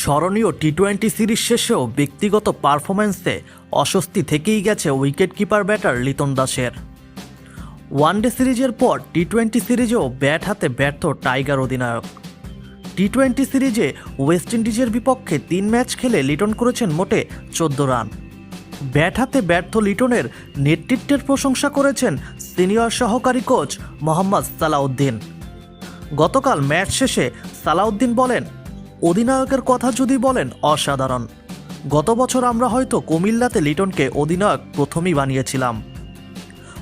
স্মরণীয় T twenty series শেষেও ব্যক্তিগত পারফরম্যান্সে অস্বস্তি থেকেই গেছে উইকেট কিপার ব্যাটার লিটন দাসের। ওয়ানডে সিরিজের পর টি টোয়েন্টি সিরিজেও ব্যাট হাতে ব্যর্থ টাইগার অধিনায়ক। টি টোয়েন্টি সিরিজে ওয়েস্ট ইন্ডিজের বিপক্ষে তিন ম্যাচ খেলে লিটন করেছেন মোটে চোদ্দ রান। ব্যাট হাতে ব্যর্থ লিটনের নেতৃত্বের প্রশংসা করেছেন সিনিয়র সহকারী কোচ মোহাম্মদ সালাউদ্দিন। গতকাল ম্যাচ শেষে সালাউদ্দিন বলেন অধিনায়কের কথা যদি বলেন, অসাধারণ। গত বছর আমরা হয়তো কুমিল্লাতে লিটনকে অধিনায়ক প্রথমেই বানিয়েছিলাম।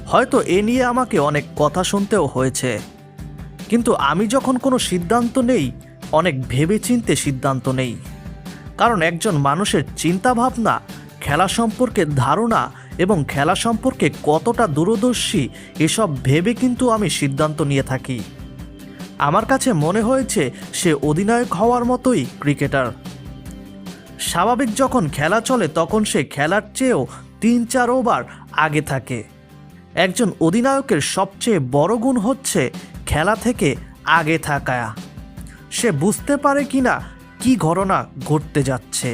হয়তো এ নিয়ে আমাকে অনেক কথা শুনতেও হয়েছে। কিন্তু আমি যখন কোনো সিদ্ধান্ত নেই, অনেক ভেবেচিন্তে সিদ্ধান্ত নেই। কারণ একজন মানুষের চিন্তাভাবনা, খেলা সম্পর্কে ধারণা এবং খেলা সম্পর্কে কতটা দূরদর্শী, এসব ভেবে কিন্তু আমি সিদ্ধান্ত নিয়ে থাকি। আমার কাছে মনে হয়েছে সে অধিনায়ক হওয়ার মতোই ক্রিকেটার। স্বাভাবিক যখন খেলা চলে, তখন সে খেলার চেয়েও তিন চার ওভার আগে থাকে। একজন অধিনায়কের সবচেয়ে বড় গুণ হচ্ছে খেলা থেকে আগে থাকা। সে বুঝতে পারে কি না কি ঘটনা ঘটতে যাচ্ছে,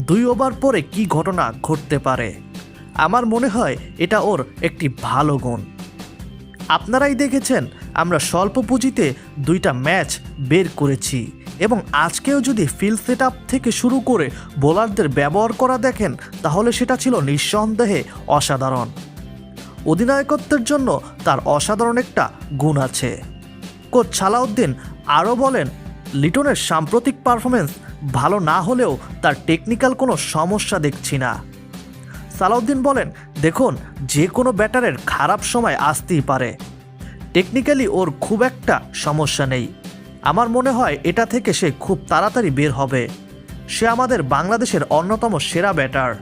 দুই ওভার পরে কি ঘটনা ঘটতে পারে। আমার মনে হয় এটা ওর একটি ভালো গুণ। আপনারাই দেখেছেন আমরা স্বল্প পুঁজিতে দুইটা ম্যাচ বের করেছি। এবং আজকেও যদি ফিল্ড সেট থেকে শুরু করে বোলারদের ব্যবহার করা দেখেন, তাহলে সেটা ছিল নিঃসন্দেহে অসাধারণ। অধিনায়কত্বের জন্য তার অসাধারণ একটা গুণ আছে। কোচ সালাউদ্দিন আরও বলেন, লিটনের সাম্প্রতিক পারফরমেন্স ভালো না হলেও তার টেকনিক্যাল কোনো সমস্যা দেখছি না। সালাউদ্দিন বলেন, দেখুন, যে কোনো ব্যাটারের খারাপ সময় আসতেই পারে। টেকনিক্যালি ওর খুব একটা সমস্যা নেই। আমার মনে হয় এটা থেকে সে খুব তাড়াতাড়ি বের হবে। সে আমাদের বাংলাদেশের অন্যতম সেরা ব্যাটার।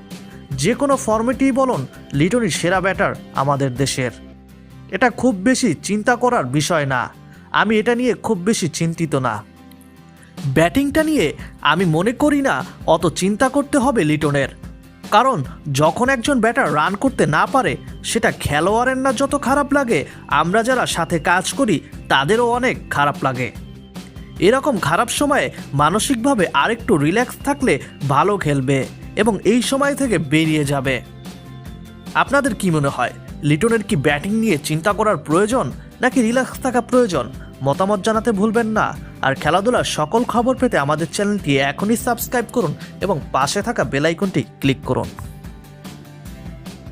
যে কোনো ফর্মেটেই বলুন লিটনই সেরা ব্যাটার আমাদের দেশের। এটা খুব বেশি চিন্তা করার বিষয় না। আমি এটা নিয়ে খুব বেশি চিন্তিত না। ব্যাটিংটা নিয়ে আমি মনে করি না অত চিন্তা করতে হবে লিটনের। কারণ যখন একজন ব্যাটার রান করতে না পারে, সেটা খেলোয়াড়ের না যত খারাপ লাগে, আমরা যারা সাথে কাজ করি, তাদেরও অনেক খারাপ লাগে। এরকম খারাপ সময়ে মানসিকভাবে আরেকটু রিল্যাক্স থাকলে ভালো খেলবে এবং এই সময় থেকে বেরিয়ে যাবে। আপনাদের কি মনে হয়, লিটনের কি ব্যাটিং নিয়ে চিন্তা করার প্রয়োজন নাকি রিল্যাক্স থাকা প্রয়োজন? মতামত জানাতে ভুলবেন না। আর খেলাধুলার সকল খবর পেতে আমাদের চ্যানেলটি এখনই সাবস্ক্রাইব করুন এবং পাশে থাকা বেলাইকনটি ক্লিক করুন।